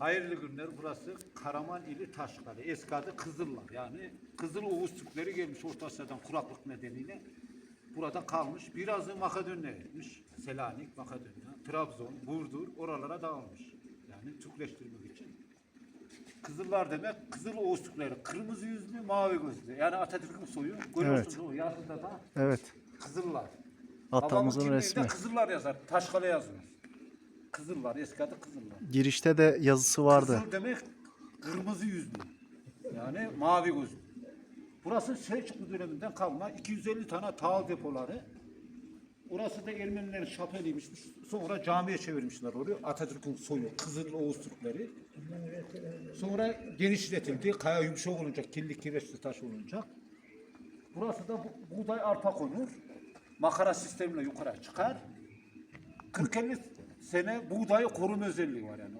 Hayırlı günler. Burası Karaman ili Taşkale. Eski adı Kızıllar. Yani Kızıl Oğuz Türkleri gelmiş Orta Asya'dan kuraklık nedeniyle. Burada kalmış. Birazı Makedonya'ya gitmiş. Selanik, Makedonya, Trabzon, Burdur oralara dağılmış. Yani Türkleştirmek için. Kızıllar demek Kızıl Oğuz Türkleri. Kırmızı yüzlü, mavi gözlü. Yani Atatürk'ün soyu. Görüyorsunuz o yazıda da Evet. Kızıllar. Atamızın resmi. Kızıllar yazar. Taşkale yazıyor. Kızıllar. Eski adı Kızıllar. Girişte de yazısı vardı. Kızıl demek kırmızı yüzlü. Yani mavi gözlü. Burası Selçuklu döneminden kalma 250 tane tağ depoları. Orası da Ermenilerin şapeliymiş. Sonra camiye çevirmişler orayı. Atatürk'ün soyu, Kızıl Oğuz Türkleri. Sonra genişletildi. Kaya yumuşak olacak, kirli kireçli taş olacak. Burası da bu- buğday arpa konur. Makara sistemiyle yukarı çıkar. 40-50 sene buğdayı koruma özelliği var yani.